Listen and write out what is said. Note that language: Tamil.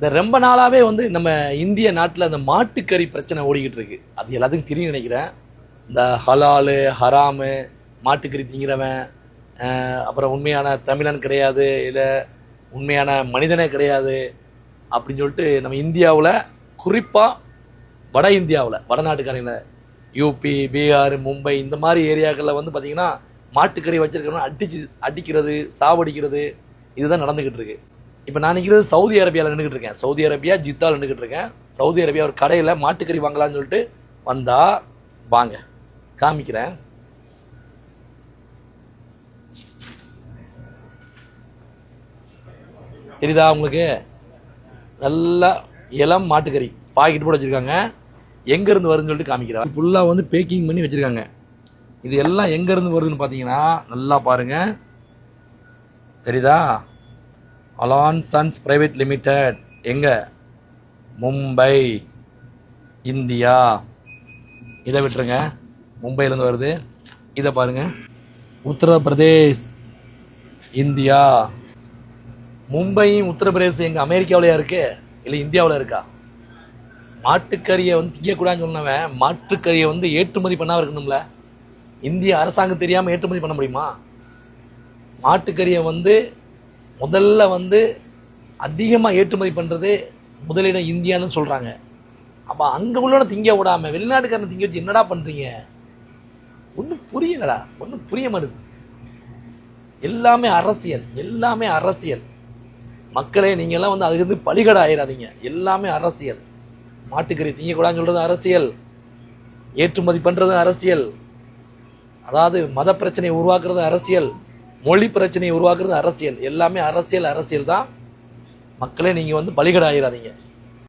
இந்த ரொம்ப நாளாகவே வந்து நம்ம இந்திய நாட்டில் அந்த மாட்டுக்கறி பிரச்சனை ஓடிக்கிட்டு இருக்கு. அது எல்லாத்துக்கும் தெரியும் நினைக்கிறேன். இந்த ஹலாலு ஹராமு மாட்டுக்கறி திங்கிறவன் அப்புறம் உண்மையான தமிழன் கிடையாது இல்லை உண்மையான மனிதனே கிடையாது அப்படின்னு சொல்லிட்டு நம்ம இந்தியாவில் குறிப்பாக வட இந்தியாவில் வடநாட்டுக்காரங்கள யூபி பீகார் மும்பை இந்த மாதிரி ஏரியாக்களில் வந்து பார்த்திங்கன்னா மாட்டுக்கறி வச்சுருக்கணும் அடிச்சு அடிக்கிறது சாவடிக்கிறது இதுதான் நடந்துக்கிட்டு இருக்கு. இப்போ நான் நிற்கிறது சவுதி அரேபியாவில் நின்றுக்கிட்டு இருக்கேன். சவுதி அரேபியா ஜித்தாவில் நின்றுக்கிட்டு இருக்கேன். சவுதி அரேபியா ஒரு கடையில் மாட்டுக்கறி வாங்கலாம்னு சொல்லிட்டு வந்தால் வாங்க. காமிக்கிறேன். தெரியுதா உங்களுக்கு? நல்லா இளம் மாட்டுக்கறி. பாக்கெட் போட வச்சுருக்காங்க. எங்கேருந்து வருதுன்னு சொல்லிட்டு காமிக்கிறேன். ஃபுல்லாக வந்து பேக்கிங் பண்ணி வச்சுருக்காங்க. இது எல்லாம் எங்கேருந்து வருதுன்னு பார்த்தீங்கன்னா நல்லா பாருங்கள் தெரியுதா? அலான் சன்ஸ் பிரைவேட் லிமிடெட் எங்கே? மும்பை இந்தியா. இதை விட்டுருங்க. மும்பையிலேருந்து வருது. இதை பாருங்க. உத்தரப்பிரதேஷ் இந்தியா. மும்பையும் உத்தரப்பிரதேசம் எங்கள் அமெரிக்காவிலையா இருக்கு? இல்லை இந்தியாவில் இருக்கா? மாட்டுக்கறியை வந்து திங்கக்கூடாதுன்னு சொன்னவன் மாட்டுக்கறியை வந்து ஏற்றுமதி பண்ணாமல் இருக்கணும்ல. இந்திய அரசாங்கம் தெரியாமல் ஏற்றுமதி பண்ண முடியுமா? மாட்டுக்கறியை வந்து முதல்ல வந்து அதிகமாக ஏற்றுமதி பண்ணுறது முதலிடம் இந்தியான்னு சொல்கிறாங்க அப்போ அங்கே உள்ளவன திங்க விடாம வெளிநாட்டுக்காரன் திங்க வச்சு என்னடா பண்ணுறீங்க ஒன்றும் புரியலடா. ஒன்றும் புரிய மாட்டேங்குது எல்லாமே அரசியல். எல்லாமே அரசியல். மக்களே நீங்கள்லாம் வந்து அதுக்கு வந்து பலிகடை ஆயிடாதீங்க எல்லாமே அரசியல். மாட்டுக்கறி திங்கக்கூடாதுன்னு சொல்கிறது அரசியல். ஏற்றுமதி பண்ணுறது அரசியல். அதாவது மத பிரச்சனையை உருவாக்குறது அரசியல். மொழி பிரச்சனையை உருவாக்குறது அரசியல். எல்லாமே அரசியல் அரசியல் தான். மக்களே நீங்கள் வந்து பலிகட ஆயிடாதீங்க